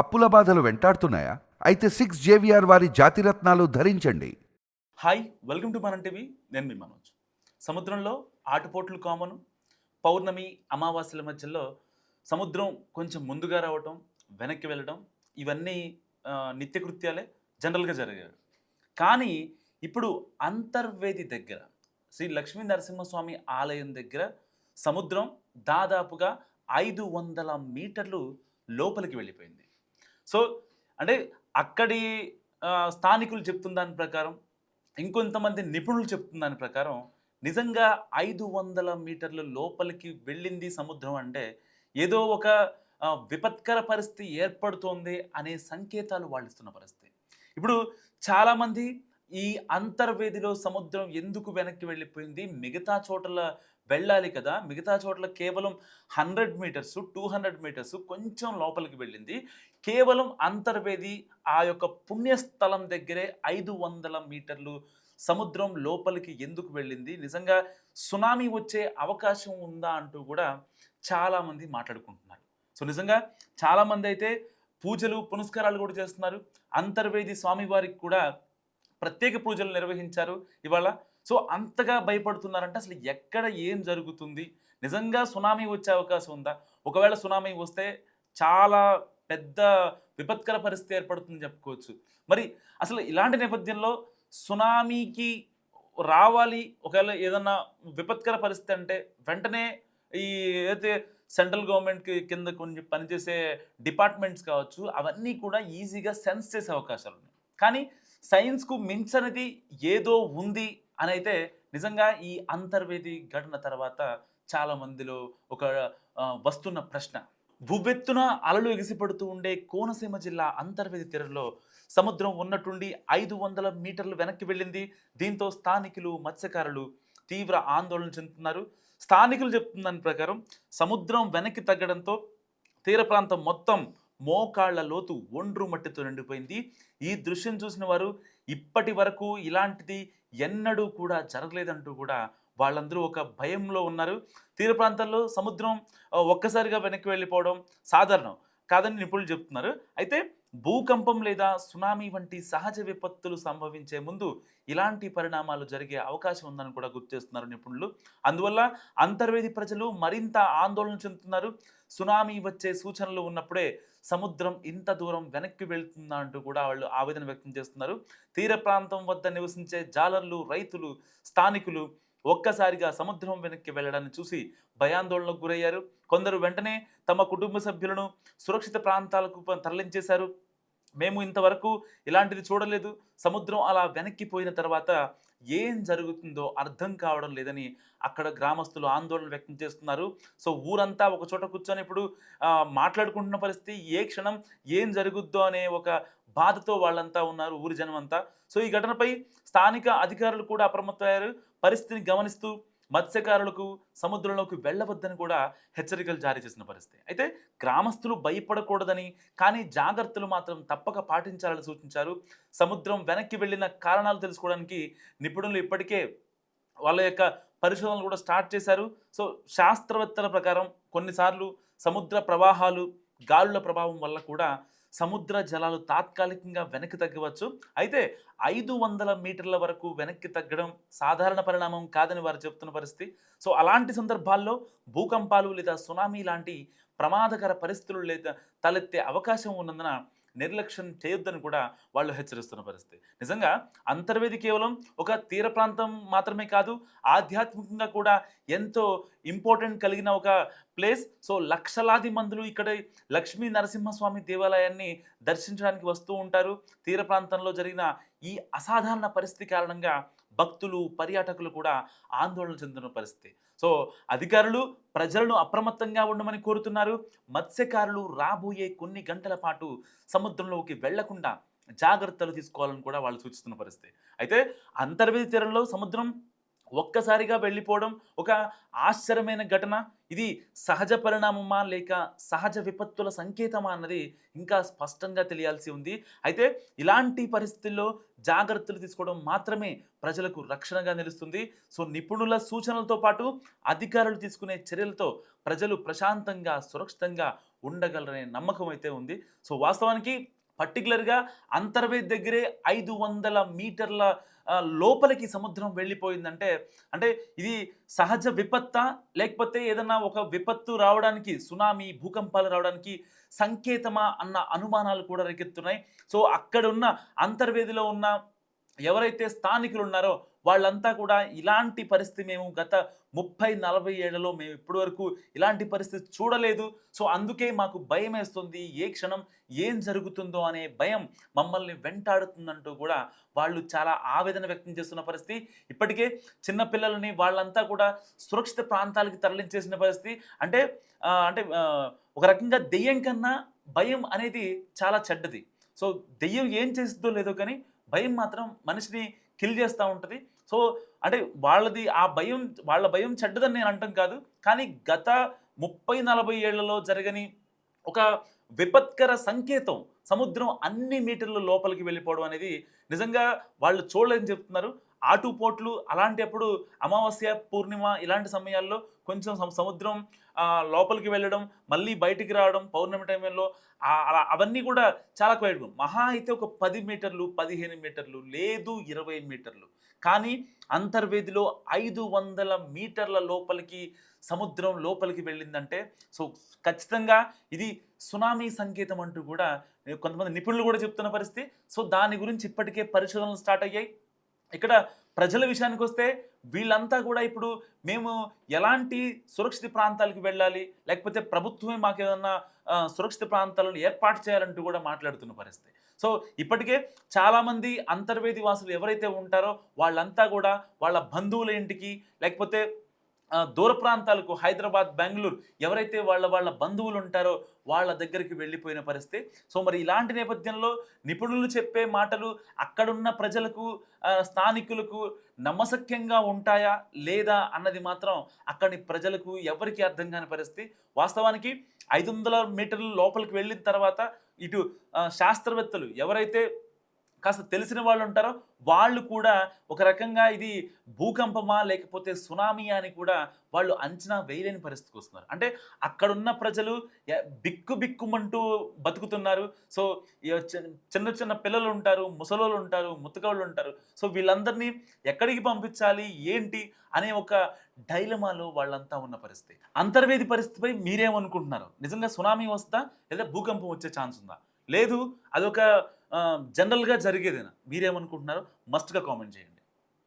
అప్పుల బాధలు వెంటాడుతున్నాయా? అయితే సిక్స్ జేవిఆర్ వారి జాతిరత్నాలు ధరించండి. Hi welcome to Manam TV నేను మీ మనోజ్. సముద్రంలో ఆటుపోట్లు కామను. పౌర్ణమి అమావాస్యల మధ్యలో సముద్రం కొంచెం ముందుగా రావటం వెనక్కి వెళ్ళడం ఇవన్నీ నిత్యకృత్యాలే జనరల్గా జరిగాయి. కానీ ఇప్పుడు అంతర్వేది దగ్గర శ్రీ లక్ష్మీ నరసింహస్వామి ఆలయం దగ్గర సముద్రం దాదాపుగా ఐదు వందల మీటర్లు లోపలికి వెళ్ళిపోయింది. సో అంటే అక్కడి స్థానికులు చెప్తున్న దాని ప్రకారం ఇంకొంతమంది నిపుణులు చెప్తున్న దాని ప్రకారం నిజంగా ఐదు వందల మీటర్ల లోపలికి వెళ్ళింది సముద్రం అంటే ఏదో ఒక విపత్కర పరిస్థితి ఏర్పడుతోంది అనే సంకేతాలు వాళ్ళు ఇస్తున్న పరిస్థితి. ఇప్పుడు చాలామంది ఈ అంతర్వేదిలో సముద్రం ఎందుకు వెనక్కి వెళ్ళిపోయింది? మిగతా చోట్ల వెళ్ళాలి కదా? మిగతా చోట్ల కేవలం hundred metres two hundred metres కొంచెం లోపలికి వెళ్ళింది. కేవలం అంతర్వేది ఆ యొక్క పుణ్యస్థలం దగ్గరే ఐదు వందల మీటర్లు సముద్రం లోపలికి ఎందుకు వెళ్ళింది? నిజంగా సునామీ వచ్చే అవకాశం ఉందా అంటూ కూడా చాలామంది మాట్లాడుకుంటున్నారు. సో నిజంగా చాలామంది అయితే పూజలు పునస్కారాలు కూడా చేస్తున్నారు. అంతర్వేది స్వామివారికి కూడా ప్రత్యేక పూజలు నిర్వహించారు ఇవాళ. సో అంతగా భయపడుతున్నారంటే అసలు ఎక్కడ ఏం జరుగుతుంది? నిజంగా సునామీ వచ్చే అవకాశం ఉందా? ఒకవేళ సునామీ వస్తే చాలా పెద్ద విపత్కర పరిస్థితి ఏర్పడుతుందని చెప్పుకోవచ్చు. మరి అసలు ఇలాంటి నేపథ్యంలో సునామీకి రావాలి ఒకవేళ ఏదన్నా విపత్కర పరిస్థితి అంటే వెంటనే ఈ ఏదైతే సెంట్రల్ గవర్నమెంట్కి కింద కొన్ని పనిచేసే డిపార్ట్మెంట్స్ కావచ్చు అవన్నీ కూడా ఈజీగా సెన్స్ చేసే అవకాశాలు ఉన్నాయి. కానీ సైన్స్కు మించనిది ఏదో ఉంది అని అయితే నిజంగా ఈ అంతర్వేది ఘటన తర్వాత చాలా మందిలో ఒక వస్తున్న ప్రశ్న. భూవెత్తున అలలు ఎగిసిపడుతూ ఉండే కోనసీమ జిల్లా అంతర్వేది తీరంలో సముద్రం ఉన్నట్టుండి ఐదు వందల మీటర్లు వెనక్కి వెళ్ళింది. దీంతో స్థానికులు మత్స్యకారులు తీవ్ర ఆందోళన చెందుతున్నారు. స్థానికులు చెప్తున్న దాని ప్రకారం సముద్రం వెనక్కి తగ్గడంతో తీర ప్రాంతం మొత్తం మోకాళ్ళ లోతు ఒండ్రు మట్టితో నిండిపోయింది. ఈ దృశ్యం చూసిన వారు ఇప్పటి వరకు ఇలాంటిది ఎన్నడూ కూడా జరగలేదంటూ కూడా వాళ్ళందరూ ఒక భయంలో ఉన్నారు. తీర ప్రాంతాల్లో సముద్రం ఒక్కసారిగా వెనక్కి వెళ్ళిపోవడం సాధారణం కాదని నిపుణులు చెప్తున్నారు. అయితే భూకంపం లేదా సునామీ వంటి సహజ విపత్తులు సంభవించే ముందు ఇలాంటి పరిణామాలు జరిగే అవకాశం ఉందని కూడా గుర్తు చేస్తున్నారు నిపుణులు. అందువల్ల అంతర్వేది ప్రజలు మరింత ఆందోళన చెందుతున్నారు. సునామీ వచ్చే సూచనలు ఉన్నప్పుడే సముద్రం ఇంత దూరం వెనక్కి వెళ్తుందా అంటూ కూడా వాళ్ళు ఆవేదన వ్యక్తం చేస్తున్నారు. తీర ప్రాంతం వద్ద నివసించే జాలర్లు రైతులు స్థానికులు ఒక్కసారిగా సముద్రం వెనక్కి వెళ్ళడాన్ని చూసి భయాందోళనకు గురయ్యారు. కొందరు వెంటనే తమ కుటుంబ సభ్యులను సురక్షిత ప్రాంతాలకు తరలించేశారు. మేము ఇంతవరకు ఇలాంటిది చూడలేదు. సముద్రం అలా వెనక్కిపోయిన తర్వాత ఏం జరుగుతుందో అర్థం కావడం లేదని అక్కడ గ్రామస్తులు ఆందోళన వ్యక్తం చేస్తున్నారు. సో ఊరంతా ఒక చోట కూర్చొని ఇప్పుడు మాట్లాడుకుంటున్న పరిస్థితి ఏ క్షణం ఏం జరుగుద్దో అనే ఒక బాధతో వాళ్ళంతా ఉన్నారు ఊరి జనం అంతా సో ఈ ఘటనపై స్థానిక అధికారులు కూడా అప్రమత్తమయ్యారు. పరిస్థితిని గమనిస్తూ మత్స్యకారులకు సముద్రంలోకి వెళ్ళవద్దని కూడా హెచ్చరికలు జారీ చేసిన పరిస్థితి. అయితే గ్రామస్తులు భయపడకూడదని కానీ జాగ్రత్తలు మాత్రం తప్పక పాటించాలని సూచించారు. సముద్రం వెనక్కి వెళ్ళిన కారణాలు తెలుసుకోవడానికి నిపుణులు ఇప్పటికే వాళ్ళ యొక్క పరిశోధనలు కూడా స్టార్ట్ చేశారు. సో శాస్త్రవేత్తల ప్రకారం కొన్నిసార్లు సముద్ర ప్రవాహాలు గాలుల ప్రభావం వల్ల కూడా సముద్ర జలాలు తాత్కాలికంగా వెనక్కి తగ్గవచ్చు. అయితే ఐదు వందల మీటర్ల వరకు వెనక్కి తగ్గడం సాధారణ పరిణామం కాదని వారు చెప్తున్న పరిస్థితి. సో అలాంటి సందర్భాల్లో భూకంపాలు లేదా సునామీ లాంటి ప్రమాదకర పరిస్థితులు లేదా తలెత్తే అవకాశం ఉన్నందున నిర్లక్ష్యం చేయొద్దని కూడా వాళ్ళు హెచ్చరిస్తున్న పరిస్థితి. నిజంగా అంతర్వేది కేవలం ఒక తీర ప్రాంతం మాత్రమే కాదు ఆధ్యాత్మికంగా కూడా ఎంతో ఇంపార్టెంట్ కలిగిన ఒక ప్లేస్. సో లక్షలాది మందులు ఇక్కడ లక్ష్మీ నరసింహస్వామి దేవాలయాన్ని దర్శించడానికి వస్తూ ఉంటారు. తీర ప్రాంతంలో జరిగిన ఈ అసాధారణ పరిస్థితి కారణంగా భక్తులు పర్యాటకులు కూడా ఆందోళన చెందుతున్న పరిస్థితి. సో అధికారులు ప్రజలను అప్రమత్తంగా ఉండమని కోరుతున్నారు. మత్స్యకారులు రాబోయే కొన్ని గంటల పాటు సముద్రంలోకి వెళ్ళకుండా జాగ్రత్తలు తీసుకోవాలని కూడా వాళ్ళు సూచిస్తున్న పరిస్థితి. అయితే అంతర్వేది తీరంలో సముద్రం ఒక్కసారిగా వెళ్ళిపోవడం ఒక ఆశ్చర్యమైన ఘటన. ఇది సహజ పరిణామమా లేక సహజ విపత్తుల సంకేతమా అన్నది ఇంకా స్పష్టంగా తెలియాల్సి ఉంది. అయితే ఇలాంటి పరిస్థితుల్లో జాగ్రత్తలు తీసుకోవడం మాత్రమే ప్రజలకు రక్షణగా నిలుస్తుంది. సో నిపుణుల సూచనలతో పాటు అధికారులు తీసుకునే చర్యలతో ప్రజలు ప్రశాంతంగా సురక్షితంగా ఉండగలరనే నమ్మకం అయితే ఉంది. సో వాస్తవానికి పర్టికులర్గా అంతర్వేద్ దగ్గరే ఐదు వందల మీటర్ల లోపలికి సముద్రం వెళ్ళిపోయిందంటే అంటే ఇది సహజ విపత్తా? లేకపోతే ఏదన్నా ఒక విపత్తు రావడానికి సునామీ భూకంపాలు రావడానికి సంకేతమా? అన్న అనుమానాలు కూడా రేకెత్తున్నాయి. సో అక్కడ ఉన్న అంతర్వేదిలో ఉన్న ఎవరైతే స్థానికులు ఉన్నారో వాళ్ళంతా కూడా ఇలాంటి పరిస్థితి మేము గత ముప్పై నలభై ఏళ్ళలో మేము ఇప్పటి వరకు ఇలాంటి పరిస్థితి చూడలేదు. సో అందుకే మాకు భయం వేస్తుంది. ఏ క్షణం ఏం జరుగుతుందో అనే భయం మమ్మల్ని వెంటాడుతుందంటూ కూడా వాళ్ళు చాలా ఆవేదన వ్యక్తం చేస్తున్న పరిస్థితి. ఇప్పటికే చిన్నపిల్లలని వాళ్ళంతా కూడా సురక్షిత ప్రాంతాలకి తరలించేసిన పరిస్థితి. అంటే అంటే ఒక రకంగా దెయ్యం కన్నా భయం అనేది చాలా చెడ్డది. సో దెయ్యం ఏం చేస్తుందో లేదో కానీ భయం మాత్రం మనిషిని కిల్ చేస్తూ ఉంటుంది. సో అంటే వాళ్ళది ఆ భయం వాళ్ళ భయం చెడ్డదని నేను అంటాం కాదు. కానీ గత ముప్పై నలభై ఏళ్ళలో జరగని ఒక విపత్కర సంకేతం సముద్రం అన్ని మీటర్ల లోపలికి వెళ్ళిపోవడం అనేది నిజంగా వాళ్ళు చూడలేని చెప్తున్నారు. ఆటుపోట్లు పోట్లు అప్పుడు అమావాస్య పూర్ణిమ ఇలాంటి సమయాల్లో కొంచెం సముద్రం లోపలికి వెళ్ళడం మళ్ళీ బయటికి రావడం పౌర్ణమి టైంలో అలా అవన్నీ కూడా చాలా క్వైట్ మహా అయితే ఒక పది మీటర్లు పదిహేను మీటర్లు లేదు ఇరవై మీటర్లు. కానీ అంతర్వేదిలో ఐదు వందల మీటర్ల లోపలికి సముద్రం లోపలికి వెళ్ళిందంటే సో ఖచ్చితంగా ఇది సునామీ సంకేతం అంటూ కూడా కొంతమంది నిపుణులు కూడా చెప్తున్న పరిస్థితి. సో దాని గురించి ఇప్పటికే పరిశోధనలు స్టార్ట్ అయ్యాయి. ఇక్కడ ప్రజల విషయానికి వస్తే వీళ్ళంతా కూడా ఇప్పుడు మేము ఎలాంటి సురక్షిత ప్రాంతాలకు వెళ్ళాలి? లేకపోతే ప్రభుత్వమే మాకు ఏదన్నా సురక్షిత ప్రాంతాలను ఏర్పాటు చేయాలంటూ కూడా మాట్లాడుతున్న పరిస్థితి. సో ఇప్పటికే చాలామంది అంతర్వేది వాసులు ఎవరైతే ఉంటారో వాళ్ళంతా కూడా వాళ్ళ బంధువుల ఇంటికి లేకపోతే దూర ప్రాంతాలకు హైదరాబాద్ బెంగళూరు ఎవరైతే వాళ్ళ వాళ్ళ బంధువులు ఉంటారో వాళ్ళ దగ్గరికి వెళ్ళిపోయిన పరిస్థితి. సో మరి ఇలాంటి నేపథ్యంలో నిపుణులు చెప్పే మాటలు అక్కడున్న ప్రజలకు స్థానికులకు నమ్మశక్యంగా ఉంటాయా లేదా అన్నది మాత్రం అక్కడి ప్రజలకు ఎవరికి అర్థం కాని పరిస్థితి. వాస్తవానికి ఐదు వందల మీటర్ల లోపలికి వెళ్ళిన తర్వాత ఇటు శాస్త్రవేత్తలు ఎవరైతే కాస్త తెలిసిన వాళ్ళు ఉంటారో వాళ్ళు కూడా ఒక రకంగా ఇది భూకంపమా లేకపోతే సునామీ అని కూడా వాళ్ళు అంచనా వేయలేని పరిస్థితికి వస్తున్నారు. అంటే అక్కడున్న ప్రజలు బిక్కు బిక్కుమంటూ బతుకుతున్నారు. సో చి- చిన్న చిన్న పిల్లలు ఉంటారు ముసలోళ్ళు ఉంటారు ముతకవాళ్ళు ఉంటారు. సో వీళ్ళందరినీ ఎక్కడికి పంపించాలి ఏంటి అనే ఒక డైలమాలో వాళ్ళంతా ఉన్న పరిస్థితి. అంతర్వేది పరిస్థితిపై మీరేమనుకుంటున్నారు? నిజంగా సునామీ వస్తా లేదా భూకంపం వచ్చే ఛాన్స్ ఉందా? లేదు అదొక జనరల్గా జరిగేదేనా? మీరేమనుకుంటున్నారో మస్ట్గా కామెంట్ చేయండి.